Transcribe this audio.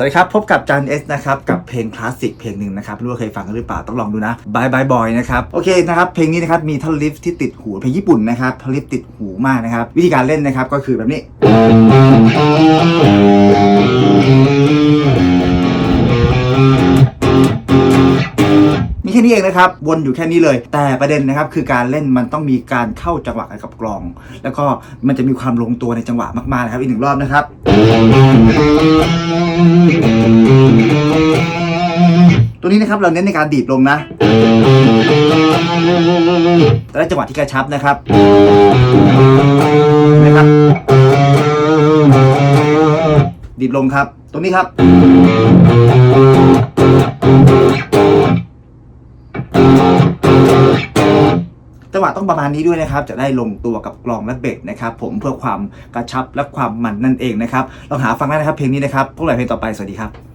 สวัสดีครับ พบกับจันเอสนะครับ กับเพลงคลาสสิกเพลงหนึ่งนะครับไม่รู้ว่าเคยฟังกันหรือเปล่าต้องลองดูนะบายบายบอยนะครับโอเคนะครับเพลงนี้นะครับมีท่อนลิฟที่ติดหูเพลงญี่ปุ่นนะครับท่อนลิฟติดหูมากนะครับ วิธีการเล่นนะครับก็คือแบบนี้ ค่นี้เองนะครับ วนอยู่แค่นี้เลย แต่ประเด็นนะครับคือการเล่นมันต้องมีการเข้าจังหวะกันกับกลอง แล้วก็มันจะมีความลงตัวในจังหวะมากๆนะครับอีกหนึ่งรอบนะครับ ตัวนี้นะครับเราเน้นในการดีดลงนะแต่ละจังหวะที่กระชับนะครับนะครับ ดีดลงครับ ตรงนี้ครับ งหวะต้องประมาณนี้ด้วยนะครับ จะได้ลงตัวกับกลองและเบสนะครับผมเพื่อความกระชับและความมันนั่นเองนะครับลองหาฟังได้นะครับเพลงนี้นะครับพวกเราเพลงต่อไปสวัสดีครับ